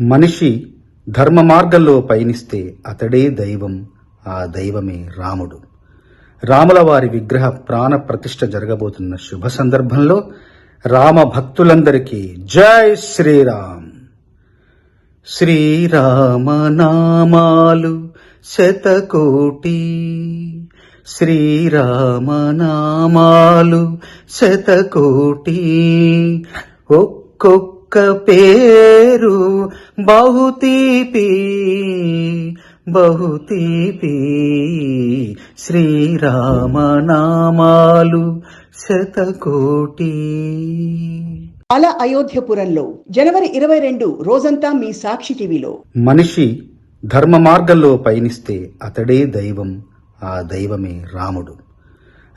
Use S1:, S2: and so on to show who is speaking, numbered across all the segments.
S1: మనిషి ధర్మ మార్గంలో పయనిస్తే అతడే దైవం ఆ దైవమే రాముడు. రాముల వారి విగ్రహ ప్రాణ ప్రతిష్ట జరగబోతున్న శుభ సందర్భంలో రామ భక్తులందరికీ జై శ్రీరామ్. శ్రీరామనామాలు శతకోటి. శ్రీరామనామాలు శతకోటి. ఒక్కొక్క పేరు బహుతీపి బహుతీపి శ్రీరామనామాలు శతకోటి.
S2: అల అయోధ్యపురంలో జనవరి ఇరవై రెండు రోజంతా మీ సాక్షి టీవీలో.
S1: మనిషి ధర్మ మార్గంలో పయనిస్తే అతడే దైవం ఆ దైవమే రాముడు.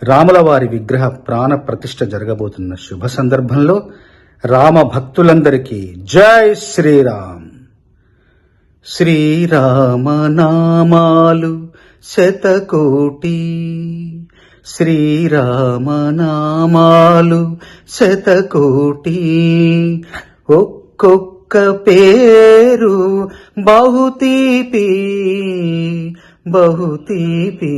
S1: రాముల వారి విగ్రహ ప్రాణ ప్రతిష్ఠ జరగబోతున్న శుభ సందర్భంలో రామ భక్తులందరికీ జై శ్రీరామ్. శ్రీరామనామాలు శతకోటి. శ్రీరామనామాలు శతకోటి. ఒక్కొక్క పేరు బహుతీపీ బహుతీపి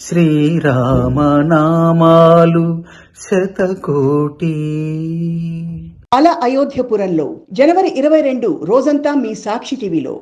S1: శ్రీరామనామాలు శతకోటి.
S2: అల అయోధ్యపురంలో జనవరి ఇరవై రెండు రోజంతా మీ సాక్షి టీవీలో.